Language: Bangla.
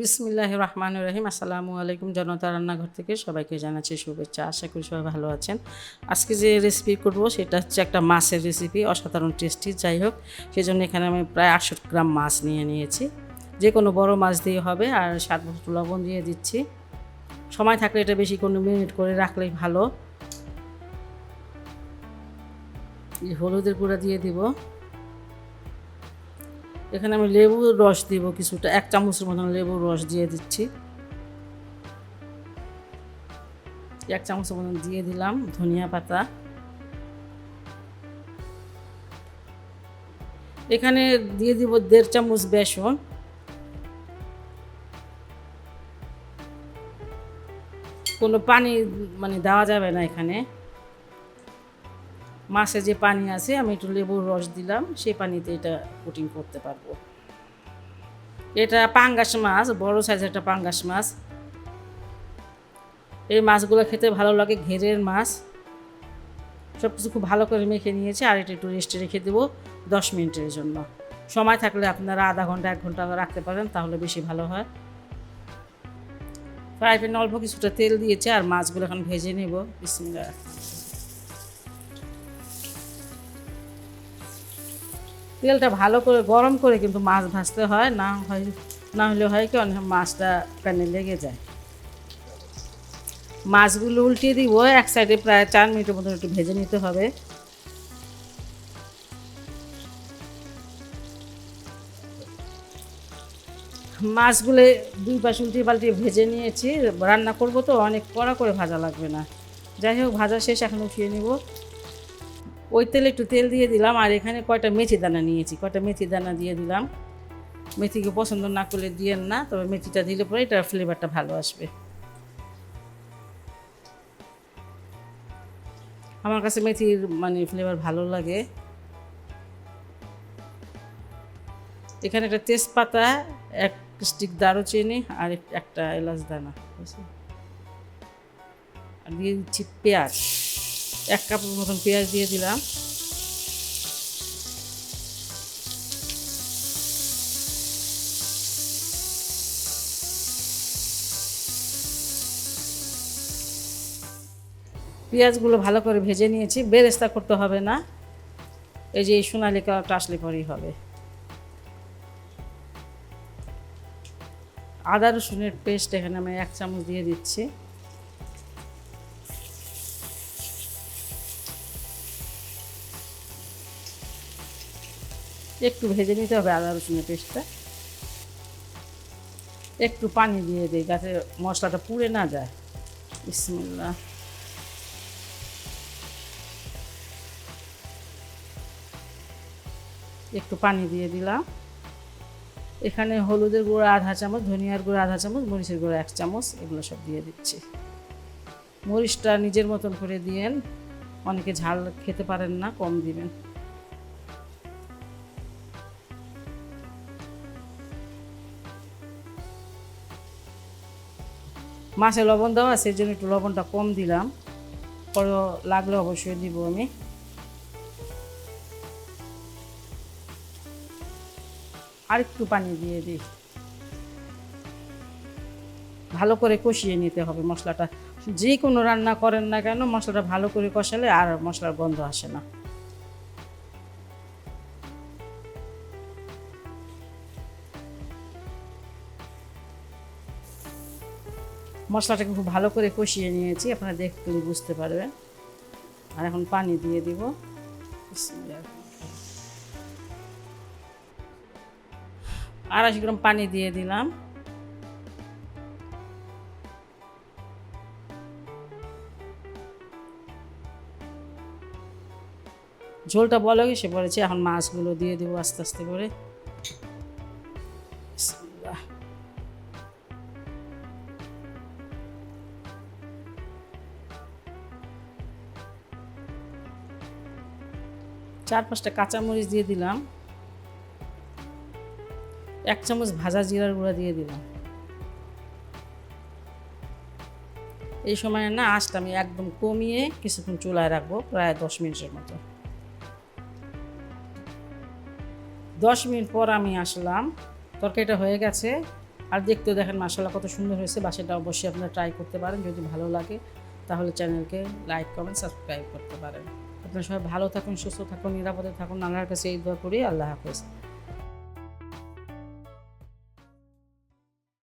বিসমিল্লাহ রহমান রহিম। আসসালামু আলাইকুম জনতা রান্নাঘর থেকে সবাইকে জানাচ্ছি শুভেচ্ছা। আশা করি সবাই ভালো আছেন। আজকে যে রেসিপি করব সেটা হচ্ছে একটা মাছের রেসিপি অসাধারণ টেস্টি যাই হোক সেই জন্য এখানে আমি প্রায় আটশো গ্রাম মাছ নিয়ে নিয়েছি। যে কোনো বড় মাছ দিয়ে হবে আর স্বাদ মতো লবণ দিয়ে দিচ্ছি। সময় থাকলে এটা বেশি কোনো মিনিট করে রাখলেই ভালো। হলুদের গুঁড়া দিয়ে দিব। এখানে আমি লেবুর রস দিব কিছুটা, এক চামচের মতন লেবুর রস দিয়ে দিচ্ছি। এক চামচের মতন দিয়ে দিলাম ধনিয়া পাতা। এখানে দিয়ে দিব দেড় চামচ বেসন। কোনো পানি মানে দেওয়া যাবে না এখানে। মাছে যে পানি আছে, আমি একটু লেবুর রস দিলাম, সেই পানিতে এটা কুটিং করতে পারব। এটা পাঙ্গাস মাছ, বড় সাইজের একটা পাঙ্গাস মাছ। এই মাছগুলো খেতে ভালো লাগে, ঘেরের মাছ। সব কিছু খুব ভালো করে মেখে নিয়েছি, আর এটা একটু রেস্টে রেখে দেবো দশ মিনিটের জন্য। সময় থাকলে আপনারা আধা ঘণ্টা, এক ঘণ্টা রাখতে পারেন, তাহলে বেশি ভালো হয়। ফ্রাই প্যানে অল্প কিছুটা তেল দিয়েছে, আর মাছগুলো এখন ভেজে নেব। বিসমিল্লাহ। তেলটা ভালো করে গরম করে কিন্তু মাছ ভাজতে হয়, না হয়, না হলে হয় কি অনেক মাছটা প্যানে লেগে যায়। মাছগুলো উল্টিয়ে দিব, এক সাইডে প্রায় চার মিনিটের মতন একটু ভেজে নিতে হবে। মাছগুলো দুই পাশ উল্টিয়ে পাল্টিয়ে ভেজে নিয়েছি, রান্না করব তো, অনেক কড়া করে ভাজা লাগবে না। যাই হোক, ভাজা শেষ, এখন উঠিয়ে নিব। ওই তেলে একটু তেল দিয়ে দিলাম, আর এখানে কয়টা মেথি দানা নিয়েছি। কয়টা মেথি দানা দিয়ে দিলাম। মেথিকে পছন্দ না করলে দিয়েন না, তবে মেথিটা দিলে পরে এটার ফ্লেভারটা ভালো আসবে। আমার কাছে মেথির মানে ফ্লেভার ভালো লাগে। এখানে একটা তেজপাতা, এক স্টিক দারুচিনি, আর একটা এলাচ দানা? আর দিয়ে দিচ্ছি পেঁয়াজ। এক কাপের মতন পেঁয়াজ দিয়ে দিলাম। পেঁয়াজগুলো ভালো করে ভেজে নিয়েছি, বেরেস্তা করতে হবে না। এই যে এই সোনালি কালারটা আসলে পরেই হবে। আদা রসুনের পেস্ট এখানে আমি এক চামচ দিয়ে দিচ্ছি। একটু ভেজে নিতে হবে আদা রসুনের পেস্টটা। একটু পানি দিয়ে দিই যাতে মশলাটা পুড়ে না যায়। বিসমিল্লাহ। একটু পানি দিয়ে দিলাম। এখানে হলুদের গুঁড়ো আধা চামচ, ধনিয়ার গুঁড়ো আধা চামচ, মরিচের গুঁড়ো এক চামচ, এগুলো সব দিয়ে দিচ্ছি। মরিচটা নিজের মতন করে দিয়েন। অনেকে ঝাল খেতে পারেন না, কম দিবেন। মাছে লবণ দেওয়া সেই জন্য একটু লবণটা কম দিলাম। পরে লাগলে অবশ্যই দিব আমি। আর একটু পানি দিয়ে দিই। ভালো করে কষিয়ে নিতে হবে মশলাটা। যে কোনো রান্না করেন না কেন, মশলাটা ভালো করে কষালে আর মশলার গন্ধ আসে না। মশলাটাকে খুব ভালো করে কষিয়ে নিয়েছি, আপনারা দেখলে বুঝতে পারবেন। আর এখন পানি দিয়ে দিব। আড়াইশো গ্রাম পানি দিয়ে দিলাম। ঝোলটা বলো সে বলেছে, এখন মাছগুলো দিয়ে দেবো আস্তে আস্তে করে। চার পাঁচটা কাঁচামরিচ দিয়ে দিলাম। এক চামচ ভাজা জিরার গুঁড়া দিয়ে দিলাম। এই সময় না আঁচটা আমি একদম কমিয়ে কিছুক্ষণ চুলায় রাখব, প্রায় দশ মিনিটের মতো। দশ মিনিট পর আমি আসলাম। তরকারিটা হয়ে গেছে। আর দেখতেও দেখেন মাসাল্লাহ কত সুন্দর হয়েছে। বাসাটা অবশ্যই আপনারা ট্রাই করতে পারেন। যদি ভালো লাগে, তাহলে চ্যানেলকে লাইক কমেন্ট সাবস্ক্রাইব করতে পারেন। আপনারা সবাই ভালো থাকুন, সুস্থ থাকুন, নিরাপদে থাকুন। আল্লাহর কাছে এই দোয়া করি। আল্লাহ হাফেজ।